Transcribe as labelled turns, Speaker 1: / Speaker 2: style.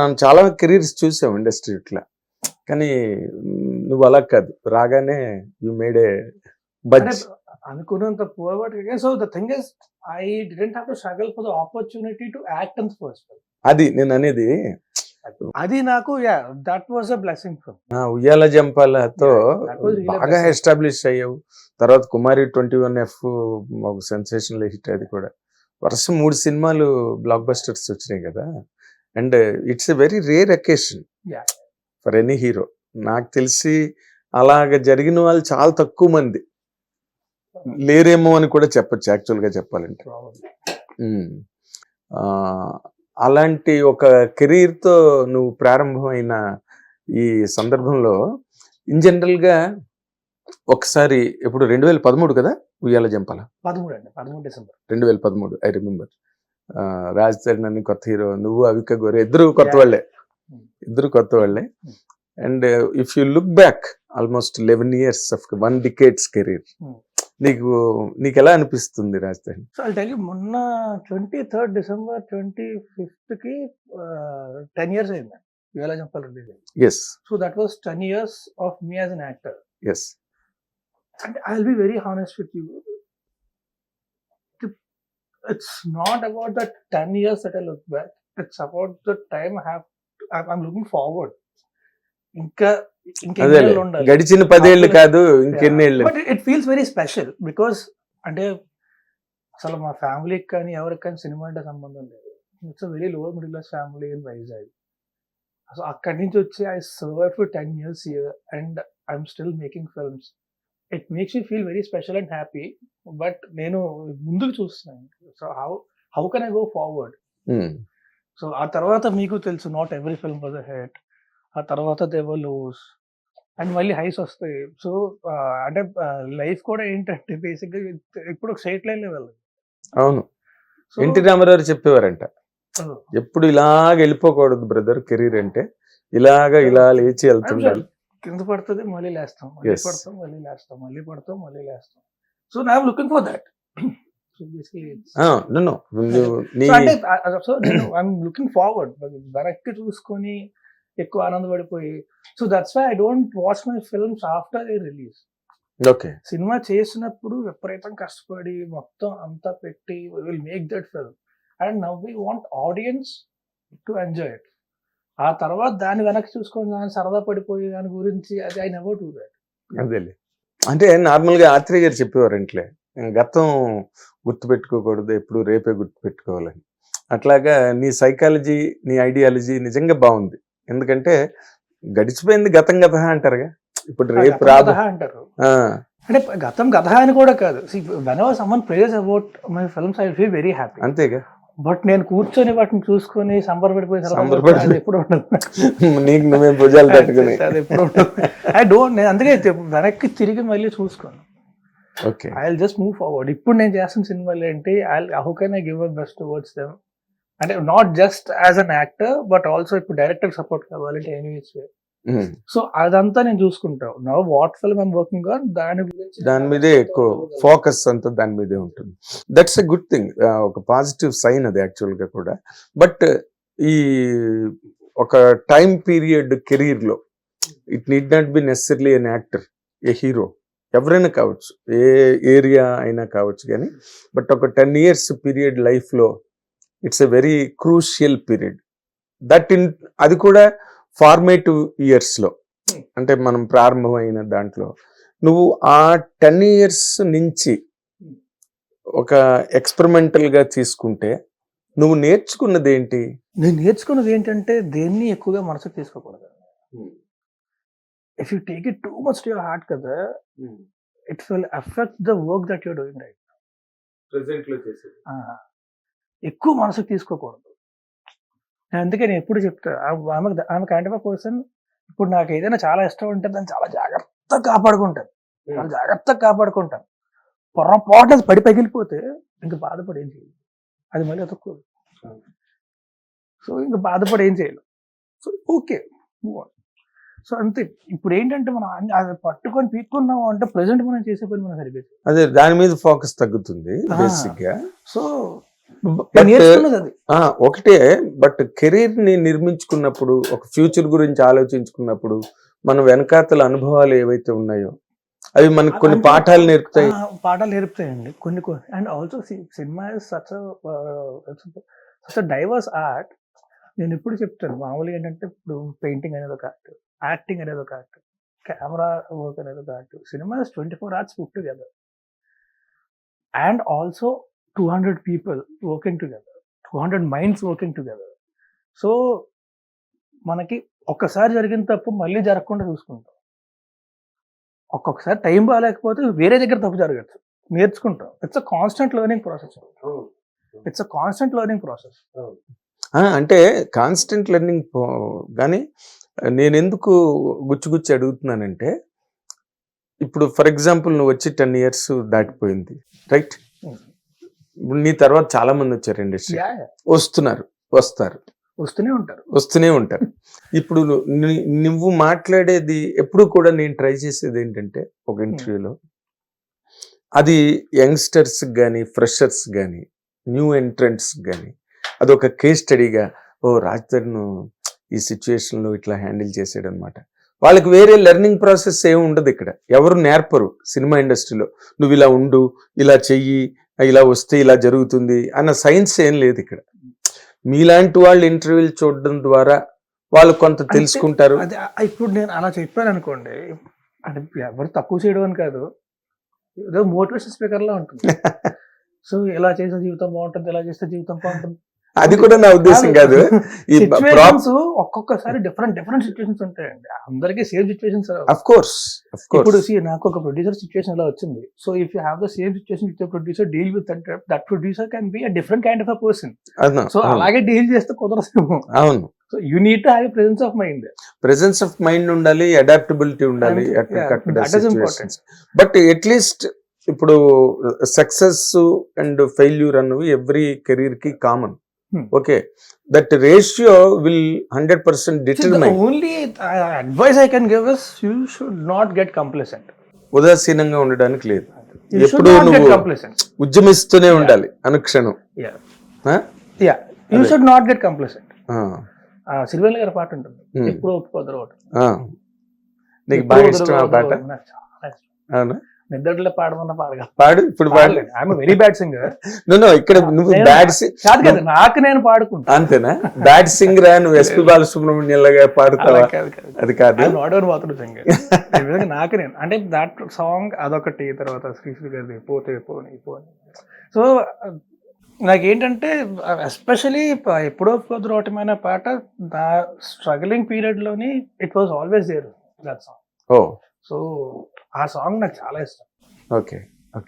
Speaker 1: మనం చాలా కెరీర్స్ చూసాం ఇండస్ట్రీ ఇట్లా. కానీ నువ్వు అలా కాదు. రాగానే యు మేడ్ ఏ బజ్
Speaker 2: అనుకున్నంత poor but so the thing is I didn't have to struggle for the opportunity to act in first
Speaker 1: అది నేను అనేది
Speaker 2: అది. నాకు yeah that was a blessing for
Speaker 1: ఉయ్యాల జంపాలతో బాగా. ఎస్టాబ్లిష్ అయ్యావు. తర్వాత కుమారి ట్వంటీ వన్ ఎఫ్ ఒక సెన్సేషనల్ హిట్ అది కూడా. వరుస మూడు సినిమాలు బ్లాక్ బస్టర్స్ వచ్చినాయి కదా. And it's a very rare occasion. For any hero. నాకు తెలిసి అలాగ జరిగిన వాళ్ళు చాలా తక్కువ మంది. లేరేమో అని కూడా చెప్పొచ్చు యాక్చువల్గా చెప్పాలంటే. అలాంటి ఒక కెరీర్తో నువ్వు ప్రారంభమైన ఈ సందర్భంలో ఇన్ జనరల్గా ఒకసారి ఇప్పుడు రెండు వేల పదమూడు కదా ఉయ్యాల జంపాల?
Speaker 2: పదమూడు అండి పదమూడు డిసెంబర్.
Speaker 1: రెండు వేల పదమూడు ఐ రిమెంబర్. రాజ్ తరుణ్ కొత్త హీరో నువ్వు అవిక గోరే ఇద్దరు కొత్త
Speaker 2: Yeah.
Speaker 1: వాళ్ళే
Speaker 2: Hmm.
Speaker 1: ఇద్దరు కొత్త వాళ్ళే
Speaker 2: Hmm.
Speaker 1: And if you look back almost eleven years of one decades career
Speaker 2: Hmm.
Speaker 1: నీకు నీకు ఎలా అనిపిస్తుంది Raj Tarun
Speaker 2: so I tell you మొన్న ట్వంటీ థర్డ్ డిసెంబర్ ట్వంటీ ఫిఫ్త్కి టెన్ ఇయర్స్ అయింది వేళ చెప్పాలి రిలీజ్ అయింది
Speaker 1: yes
Speaker 2: so that was ten years of me as an actor
Speaker 1: yes
Speaker 2: and I'll be very honest with you. The- It's not about the 10 years that I look back. It's about the time I have, I'm I'm looking forward. ఇంకా
Speaker 1: గడిచిన పదేళ్ళు కాదు ఇంకెన్నేళ్ళు
Speaker 2: but it feels very special because అంటే అసలు మా ఫ్యామిలీకి కానీ ఎవరికి కానీ సినిమా అంటే సంబంధం లేదు. It's very lower middle class family in Vizag so అక్కడి నుంచి వచ్చి I serve for ten years year and I'm still making films it makes you feel very special and happy but నేను ముందుకు చూస్తున్నాను. So how how can I go forward. So ఆ తర్వాత మీకు తెలుసు not every film was hit ఆ తర్వాత దేవర్ lows and మళ్ళీ హైస్ వస్తాయి. సో అంటే లైఫ్ కూడా ఏంటంటే బేసిక్గా ఇప్పుడు ఒక స్ట్రైట్ లైన్ లెవెల్
Speaker 1: అవును. ఎన్టీ రామారావు చెప్పేవారంట. ఎప్పుడు ఇలాగ వెళ్ళిపోకూడదు బ్రదర్ కెరీర్ అంటే. ఇలాగ ఇలా లేచి వెళ్తుండాలి.
Speaker 2: కింద పడుతుంది మళ్ళీ లేస్తాం. మళ్ళీ. పడతాం మళ్ళీ లేస్తాం. మళ్ళీ పడతాం మళ్ళీ లేస్తాం. సో నా లుకింగ్ ఫర్ దట్ అంటే సో నేను ఐఎమ్ లుకింగ్ ఫార్వర్డ్ వెనక్కి చూసుకొని ఎక్కువ ఆనందపడిపోయి. So that's why I don't watch my films after a release
Speaker 1: okay
Speaker 2: cinema చేసినప్పుడు విపరీతం కష్టపడి మొత్తం అంతా పెట్టి will make that film and now we want audience to enjoy it ఆ తర్వాత దాన్ని వెనక్కి చూసుకొని దాన్ని సరదా పడిపోయి దాని గురించి అది నెవర్ డూ దట్
Speaker 1: అదేలే. అంటే నార్మల్గా ఆత్రేయ గారు చెప్పేవారంట్లే గతం గుర్తుపెట్టుకోకూడదు ఎప్పుడు రేపే గుర్తుపెట్టుకోవాలని. అట్లాగా నీ సైకాలజీ నీ ఐడియాలజీ నిజంగా బాగుంది. ఎందుకంటే గడిచిపోయింది గతం గత అంటారుగా. ఇప్పుడు రేపు రాదు
Speaker 2: అంటారు.
Speaker 1: ఆ,
Speaker 2: అంటే గతం గత అని కూడా కాదు. When ever someone prayers about my films I feel very happy
Speaker 1: అంతేగా.
Speaker 2: బట్ నేను కూర్చొని వాటిని చూసుకొని సంబరపడిపోయి ఎప్పుడు ఉండదు.
Speaker 1: నీకు నువ్వే భుజాలు తట్టుకుని
Speaker 2: అది ఎప్పుడు ఉండదు. ఐ డోంట్ నేను అందుకే వెనక్కి తిరిగి మళ్ళీ చూసుకోను.
Speaker 1: Okay.
Speaker 2: I just move forward ఇప్పుడు నేను చేస్తున్న సినిమాలు ఏంటి I how can I give a best words them అంటే not just as an actor but also ఇప్పుడు డైరెక్టర్ సపోర్ట్ కావాలంటే ఎనీవేస్ సో అదంతా నేను చూసుకుంటాను now what film I'm working on దాని గురించి
Speaker 1: దాని మీదే ఎక్కువ ఫోకస్ అంతా దాని మీదే ఉంటుంది. దట్స్ ఎ గుడ్ థింగ్ ఒక పాజిటివ్ సైన్ అది యాక్చువల్గా కూడా. బట్ ఈ ఒక టైం పీరియడ్ కెరీర్లో it need not be necessary an actor a hero ఎవరైనా కావచ్చు ఏ ఏరియా అయినా కావచ్చు కానీ బట్ ఒక టెన్ ఇయర్స్ పీరియడ్ లైఫ్లో it's a very crucial period that in అది కూడా ఫార్మేటివ్ ఇయర్స్లో అంటే మనం ప్రారంభమైన దాంట్లో. నువ్వు ఆ టెన్ ఇయర్స్ నుంచి ఒక ఎక్స్పెరిమెంటల్గా తీసుకుంటే నువ్వు నేర్చుకున్నది ఏంటి?
Speaker 2: నేను నేర్చుకున్నది ఏంటంటే దేన్ని ఎక్కువగా మనసుకు తీసుకోకూడదు. If you take it too much to your heart కదా it will effect the work that doing right
Speaker 1: ప్రెసెంట్లో చేసేది.
Speaker 2: ఎక్కువ మనసుకు తీసుకోకూడదు. నేను అందుకే నేను ఎప్పుడు చెప్తా ఆమె- ఆమెకు ఆమె కైండ్ ఆఫ్ పర్సన్ ఇప్పుడు నాకు ఏదైనా చాలా ఇష్టం ఉంటే దాన్ని చాలా జాగ్రత్తగా కాపాడుకుంటాను. చాలా జాగ్రత్తగా కాపాడుకుంటాను. పొరపాటు అది పడి పగిలిపోతే ఇంక బాధపడి ఏం చేయలేదు అది మళ్ళీ అతుక్కోదు సో ఇంక బాధపడి ఏం చేయలేదు సో ఓకే సో అంతే. ఇప్పుడు ఏంటంటే మనం అది పట్టుకొని పీక్కున్నాం అంటే ప్రజెంట్ మనం చేసే పని మనం చేయాలి.
Speaker 1: అదే దాని మీద ఫోకస్ తగ్గుతుంది. బేసిక్గా.
Speaker 2: సో
Speaker 1: ఒకటే బట్ కెరీర్ని నిర్మించుకున్నప్పుడు ఒక ఫ్యూచర్ గురించి ఆలోచించుకున్నప్పుడు మన వెనకాతల అనుభవాలు ఏవైతే ఉన్నాయో అవి మనకు కొన్ని పాఠాలు నేర్పుతాయి.
Speaker 2: పాఠాలు నేర్పుతాయండి. కొన్ని కొన్ని and also cinema such such diverse art. నేను ఎప్పుడు చెప్తాను మామూలుగా ఏంటంటే ఇప్పుడు పెయింటింగ్ అనేది ఒక ఆర్ట్ యాక్టింగ్ అనేది ఒక ఆర్ట్ కెమెరా వర్క్ అనేది ఒక art. Cinema is twenty four hours put together and also two hundred people working together two hundred minds working together so మనకి ఒక్కసారి జరిగిన తప్పు మళ్ళీ జరగకుండా చూసుకుంటాం. ఒక్కొక్కసారి టైం బాగాలేకపోతే వేరే దగ్గర తప్పు జరగచ్చు. నేర్చుకుంటాం. It's a constant learning process it's a constant learning process
Speaker 1: అంటే కాన్స్టెంట్ లెర్నింగ్ కానీ నేను ఎందుకు గుచ్చి గుచ్చి అడుగుతున్నానంటే ఇప్పుడు ఫర్ ఎగ్జాంపుల్ నువ్వు వచ్చి టెన్ ఇయర్స్ దాటిపోయింది రైట్ ఇప్పుడు నీ తర్వాత చాలా మంది వచ్చారు ఇండస్ట్రీ వస్తున్నారు వస్తారు.
Speaker 2: వస్తూనే ఉంటారు.
Speaker 1: వస్తూనే ఉంటారు. ఇప్పుడు నువ్వు మాట్లాడేది ఎప్పుడు కూడా నేను ట్రై చేసేది ఏంటంటే ఒక ఇంటర్వ్యూలో అది యంగ్స్టర్స్ కానీ ఫ్రెషర్స్ కానీ న్యూ ఎంట్రెంట్స్ కానీ అదొక కేస్ స్టడీగా ఓ రాజధర్ను ఈ situation లో ఇట్లా హ్యాండిల్ చేసాడు అనమాట వాళ్ళకి వేరే లెర్నింగ్ ప్రాసెస్ ఏమి ఉండదు ఇక్కడ. ఎవరు నేర్పరు సినిమా ఇండస్ట్రీలో. నువ్వు ఇలా ఉండు ఇలా చెయ్యి ఇలా వస్తే ఇలా జరుగుతుంది అన్న సైన్స్ ఏం లేదు ఇక్కడ. మీలాంటి వాళ్ళు ఇంటర్వ్యూలు చూడడం ద్వారా వాళ్ళు కొంత తెలుసుకుంటారు.
Speaker 2: ఇప్పుడు నేను అలా చెప్పాను అనుకోండి అంటే ఎవరు తక్కువ చేయడం అని కాదు ఏదో మోటివేషన్ స్పీకర్ లా ఉంటుంది. సో ఇలా చేస్తే జీవితం బాగుంటుంది ఇలా చేస్తే జీవితం బాగుంటుంది.
Speaker 1: అది కూడా నా ఉద్దేశం కాదు. ఈ
Speaker 2: సిచ్యువేషన్స్ ఒక్కొక్కసారి డిఫరెంట్ డిఫరెంట్ సిచ్యువేషన్స్ ఉంటాయండి. అందరికీ సేమ్ సిచ్యువేషన్స్
Speaker 1: అఫ్ కోర్స్
Speaker 2: ఇప్పుడు నాకు ఒక ప్రొడ్యూసర్ సిచ్యువేషన్ ఇలా వచ్చింది. So if you have the same situation with producer deal with that producer can be a different kind of a person so అలాగే deal చేస్తే కుదరదు
Speaker 1: అవును.
Speaker 2: So you need to have presence of mind
Speaker 1: presence of mind ఉండాలి adaptability ఉండాలి. But at least ఇప్పుడు success and failure అన్నవి every కెరీర్కి common. Okay that ratio will hundred percent determine
Speaker 2: only advice I can give is you should not get complacent
Speaker 1: ఉదాసీనంగా ఉండడానికి లేదు. ఎప్పుడు నువ్వు ఉద్యమిస్తూనే ఉండాలి అనుక్షణం.
Speaker 2: Yeah? Yeah. Should not get complacent
Speaker 1: ఆ,
Speaker 2: సిరివెల్ గారి పాట ఉంటుంది.
Speaker 1: Hmm.
Speaker 2: ఎప్పుడు ఒప్పుకోదరు.
Speaker 1: నీకు బాగా ఇష్టం ఆ పాట? అవునా?
Speaker 2: నిద్రలో పాడమన్న పాడగా
Speaker 1: పాడు ఇప్పుడు పాడు.
Speaker 2: ఐఎమ్ వెరీ బ్యాడ్ సింగర్
Speaker 1: నువ్వు ఇక్కడ నువ్వు బ్యాడ్
Speaker 2: కాదు కదా నాకు నేను పాడుకుంటా.
Speaker 1: అంతేనా? బ్యాడ్ సింగర్ నువ్వు ఎస్పి బాలసుబ్రహ్మణ్యం లాగా పాడుతావా? అది కాదు.
Speaker 2: ఎవర్ మాత్రం సింగర్ ఈ విధంగా నాకు నేను అంటే దట్ సాంగ్ అదొకటి తర్వాత శ్రీశ్రీ గారిది పోతే పోని పోని సో నాకేంటంటే ఎస్పెషలీ ఎప్పుడో కుదరు ఒకటమైన పాట నా struggling పీరియడ్లోని it was always there that song
Speaker 1: oh.
Speaker 2: So ఆ సాంగ్ నాకు చాలా ఇష్టం.
Speaker 1: ఓకే.